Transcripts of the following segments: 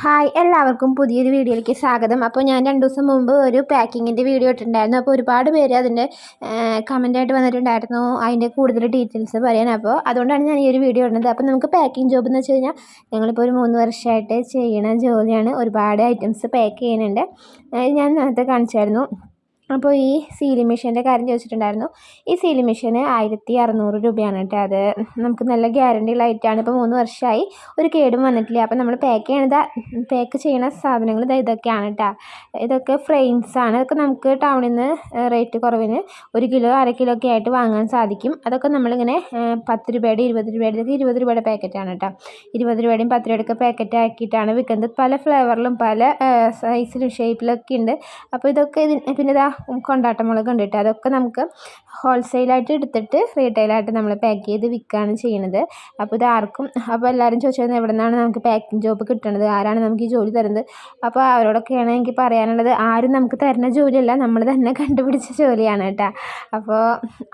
Hi എല്ലാവർക്കും പുതിയൊരു വീഡിയോയിലേക്ക് സ്വാഗതം. അപ്പോൾ ഞാൻ രണ്ട് ദിവസം മുമ്പ് ഒരു പാക്കിങ്ങിന്റെ വീഡിയോ ഇട്ടിട്ടുണ്ടായിരുന്നു. അപ്പോൾ ഒരുപാട് പേര് അതിന്റെ കമന്റായിട്ട് വന്നിട്ടുണ്ടായിരുന്നു അതിന്റെ കൂടുതൽ ഡീറ്റെയിൽസ് പറയാൻ. അപ്പോൾ അതുകൊണ്ടാണ് ഞാൻ ഈ ഒരു വീഡിയോ ഇടുന്നത്. അപ്പോൾ നമുക്ക് പാക്കിംഗ് ജോബ് എന്ന് വെച്ച് കഴിഞ്ഞാൽ ഞങ്ങളിപ്പോൾ ഒരു മൂന്ന് വർഷമായിട്ട് ചെയ്യണ ജോലിയാണ്. ഒരുപാട് ഐറ്റംസ് പാക്ക് ചെയ്യുന്നുണ്ട്. ഞാൻ നേരത്തെ കാണിച്ചായിരുന്നു. അപ്പോൾ ഈ സീലിംഗ് മെഷീന്റെ കാര്യം ചോദിച്ചിട്ടുണ്ടായിരുന്നു. ഈ സീലിംഗ് മെഷീന് ആയിരത്തി അറുന്നൂറ് രൂപയാണ് കേട്ടോ അത്. നമുക്ക് നല്ല ഗ്യാരണ്ടി ലൈറ്റാണ്. ഇപ്പോൾ മൂന്ന് വർഷമായി ഒരു കേടും വന്നിട്ടില്ല. അപ്പോൾ നമ്മൾ പാക്ക് ചെയ്യണത് പാക്ക് ചെയ്യണ സാധനങ്ങൾ ഇതൊക്കെയാണ് കേട്ടോ. ഇതൊക്കെ ഫ്രെയിംസ് ആണ്. ഇതൊക്കെ നമുക്ക് ടൗണിൽ നിന്ന് റേറ്റ് കുറവിന് ഒരു കിലോ അര കിലോ ഒക്കെ ആയിട്ട് വാങ്ങാൻ സാധിക്കും. അതൊക്കെ നമ്മളിങ്ങനെ പത്ത് രൂപയുടെ ഇരുപത് രൂപയുടെ ഇതൊക്കെ ഇരുപത് രൂപയുടെ പാക്കറ്റാണ് കേട്ടോ. ഇരുപത് രൂപയുടെയും പത്ത് രൂപയുടെയൊക്കെ പാക്കറ്റ് ആക്കിയിട്ടാണ് വിൽക്കുന്നത്. പല ഫ്ലേവറിലും പല സൈസിലും ഷേപ്പിലൊക്കെ ഉണ്ട്. അപ്പോൾ ഇതൊക്കെ പിന്നെ ഇതാ കൊണ്ടാട്ടമുളക് ഉണ്ട് കേട്ടോ അതൊക്കെ നമുക്ക് ഹോൾസെയിലായിട്ട് എടുത്തിട്ട് റീറ്റെയിലായിട്ട് നമ്മൾ പാക്ക് ചെയ്ത് വിൽക്കുകയാണ് ചെയ്യുന്നത് അപ്പോൾ ഇത് ആർക്കും അപ്പോൾ എല്ലാവരും ചോദിച്ചത് എവിടെ നിന്നാണ് നമുക്ക് പാക്കിംഗ് ജോബ് കിട്ടുന്നത് ആരാണ് നമുക്ക് ഈ ജോലി തരുന്നത്? അപ്പോൾ അവരോടൊക്കെയാണ് എനിക്ക് പറയാനുള്ളത് ആരും നമുക്ക് തരുന്ന ജോലിയല്ല നമ്മൾ തന്നെ കണ്ടുപിടിച്ച ജോലിയാണ് കേട്ടോ. അപ്പോൾ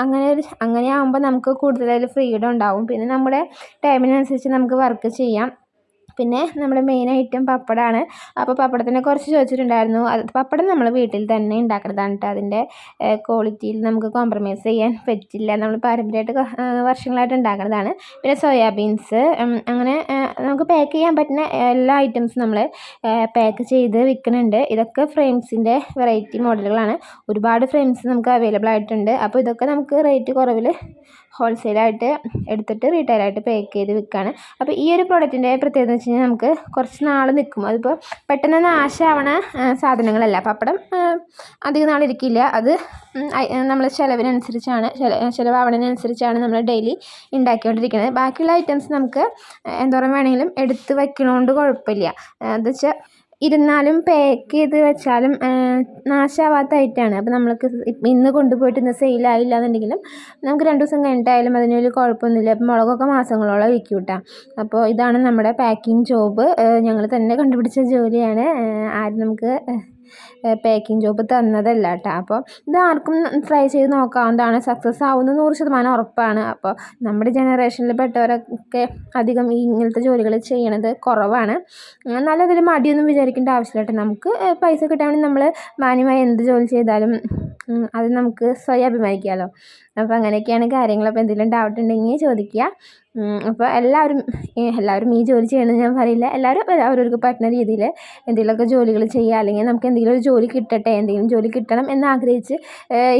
അങ്ങനെ ഒരു അങ്ങനെ ആകുമ്പോൾ നമുക്ക് കൂടുതലായിട്ട് ഫ്രീഡം ഉണ്ടാവും. പിന്നെ നമ്മുടെ ടൈമിനനുസരിച്ച് നമുക്ക് വർക്ക് ചെയ്യാം. പിന്നെ നമ്മുടെ മെയിൻ ഐറ്റം പപ്പടമാണ് അപ്പോൾ പപ്പടത്തിനെ കുറച്ച് ചോദിച്ചിട്ടുണ്ടായിരുന്നു. അത് പപ്പടം നമ്മൾ വീട്ടിൽ തന്നെ ഉണ്ടാക്കുന്നതാണ് കേട്ടോ അതിന്റെ ക്വാളിറ്റിയിൽ നമുക്ക് കോംപ്രമൈസ് ചെയ്യാൻ പറ്റില്ല. നമ്മൾ പാരമ്പര്യമായിട്ട് വർഷങ്ങളായിട്ട് ഉണ്ടാക്കുന്നതാണ്. പിന്നെ സോയാബീൻസ് അങ്ങനെ നമുക്ക് പാക്ക് ചെയ്യാൻ പറ്റുന്ന എല്ലാ ഐറ്റംസും നമ്മൾ പാക്ക് ചെയ്ത് വിൽക്കുന്നുണ്ട്. ഇതൊക്കെ ഫ്രെയിംസിന്റെ വെറൈറ്റി മോഡലുകളാണ് ഒരുപാട് ഫ്രെയിംസ് നമുക്ക് അവൈലബിൾ ആയിട്ടുണ്ട്. അപ്പോൾ ഇതൊക്കെ നമുക്ക് റേറ്റ് കുറവിൽ ഹോൾസെയിലായിട്ട് എടുത്തിട്ട് റീറ്റെയിലായിട്ട് പാക്ക് ചെയ്ത് വിൽക്കുകയാണ് അപ്പോൾ ഈ ഒരു പ്രോഡക്റ്റിന്റെ പ്രത്യേകത കഴിഞ്ഞാൽ നമുക്ക് കുറച്ച് നാൾ നിൽക്കും അതിപ്പോൾ പെട്ടെന്ന് നാശമാവണ സാധനങ്ങളല്ല. പപ്പടം അധികം നാളിരിക്കില്ല അത് നമ്മൾ ചിലവിനനുസരിച്ചാണ് ചിലവാവണതിനനുസരിച്ചാണ് നമ്മൾ ഡെയിലി ഉണ്ടാക്കിക്കൊണ്ടിരിക്കുന്നത് ബാക്കിയുള്ള ഐറ്റംസ് നമുക്ക് എന്തോരം വേണമെങ്കിലും എടുത്ത് വയ്ക്കണോണ്ട് കുഴപ്പമില്ല. എന്താ വെച്ചാൽ ഇരുന്നാലും പാക്ക് ചെയ്ത് വെച്ചാലും നാശാവാത്ത ഐറ്റമാണ് അപ്പോൾ നമ്മൾക്ക് ഇന്ന് കൊണ്ടുപോയിട്ട് ഇന്ന് സെയിലായില്ല എന്നുണ്ടെങ്കിലും നമുക്ക് രണ്ട് ദിവസം കഴിഞ്ഞിട്ടായാലും അതിനൊരു കുഴപ്പമൊന്നുമില്ല. അപ്പോൾ മുളകൊക്കെ മാസങ്ങളോളം ഇരിക്കും കേട്ടോ. അപ്പോൾ ഇതാണ് നമ്മുടെ പാക്കിംഗ് ജോബ് ഞങ്ങൾ തന്നെ കണ്ടുപിടിച്ച ജോലിയാണ്. ആരും നമുക്ക് പാക്കിംഗ് ജോബ് തന്നതല്ല കേട്ടോ അപ്പോൾ ഇത് ആർക്കും ട്രൈ ചെയ്ത് നോക്കാവുന്നതാണ്. സക്സസ് ആവുന്ന നൂറ് ശതമാനം ഉറപ്പാണ്. അപ്പോൾ നമ്മുടെ ജനറേഷനിൽ പെട്ടവരൊക്കെ അധികം ഇങ്ങനത്തെ ജോലികൾ ചെയ്യണത് കുറവാണ്. എന്നാലും അതിൽ മടിയൊന്നും വിചാരിക്കേണ്ട ആവശ്യമില്ല കേട്ടോ നമുക്ക് പൈസ കിട്ടാൻ നമ്മൾ മാന്യമായി എന്ത് ജോലി ചെയ്താലും അത് നമുക്ക് സ്വയം അഭിമാനിക്കാമല്ലോ അപ്പോൾ അങ്ങനെയൊക്കെയാണ് കാര്യങ്ങൾ അപ്പോൾ എന്തെങ്കിലും ഡൗട്ട് ഉണ്ടെങ്കിൽ ചോദിക്കുക. അപ്പോൾ എല്ലാവരും എല്ലാവരും ഈ ജോലി ചെയ്യണമെന്ന് ഞാൻ പറയില്ല. എല്ലാവരും അവരവർക്ക് പറ്റുന്ന രീതിയിൽ എന്തെങ്കിലുമൊക്കെ ജോലികൾ ചെയ്യുക. അല്ലെങ്കിൽ നമുക്ക് എന്തെങ്കിലും ഒരു ജോലി കിട്ടട്ടെ എന്തെങ്കിലും ജോലി കിട്ടണം എന്ന് ആഗ്രഹിച്ച്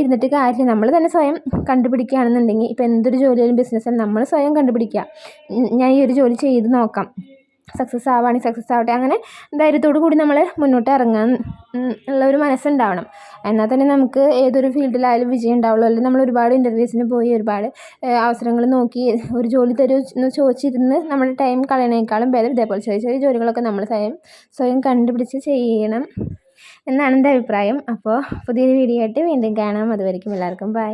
ഇരുന്നിട്ട് കാര്യം നമ്മൾ തന്നെ സ്വയം കണ്ടുപിടിക്കുകയാണെന്നുണ്ടെങ്കിൽ ഇപ്പോൾ എന്തൊരു ജോലിയായാലും ബിസിനസ്സാണ് നമ്മൾ സ്വയം കണ്ടുപിടിക്കുക. ഞാൻ ഈ ഒരു ജോലി ചെയ്ത് നോക്കാം. സക്സസ് ആവുകയാണെങ്കിൽ സക്സസ് ആവട്ടെ. അങ്ങനെ ധൈര്യത്തോടു കൂടി നമ്മൾ മുന്നോട്ട് ഇറങ്ങാൻ ഉള്ള ഒരു മനസ്സുണ്ടാവണം. എന്നാൽ തന്നെ നമുക്ക് ഏതൊരു ഫീൽഡിലായാലും വിജയം ഉണ്ടാവുള്ളൂ. അല്ലെങ്കിൽ നമ്മൾ ഒരുപാട് ഇന്റർവ്യൂസിന് പോയി ഒരുപാട് അവസരങ്ങൾ നോക്കി ഒരു ജോലി തരൂ എന്ന് ചോദിച്ചിരുന്ന് നമ്മുടെ ടൈം കളയണേക്കാളും ഭേദം ഇതേപോലെ ചെറിയ ചെറിയ ജോലികളൊക്കെ നമ്മൾ സ്വയം സ്വയം കണ്ടുപിടിച്ച് ചെയ്യണം എന്നാണ് എന്റെ അഭിപ്രായം. അപ്പോൾ പുതിയൊരു വീഡിയോ ആയിട്ട് വീണ്ടും കാണാം. അതുവരേക്കും എല്ലാവർക്കും ബൈ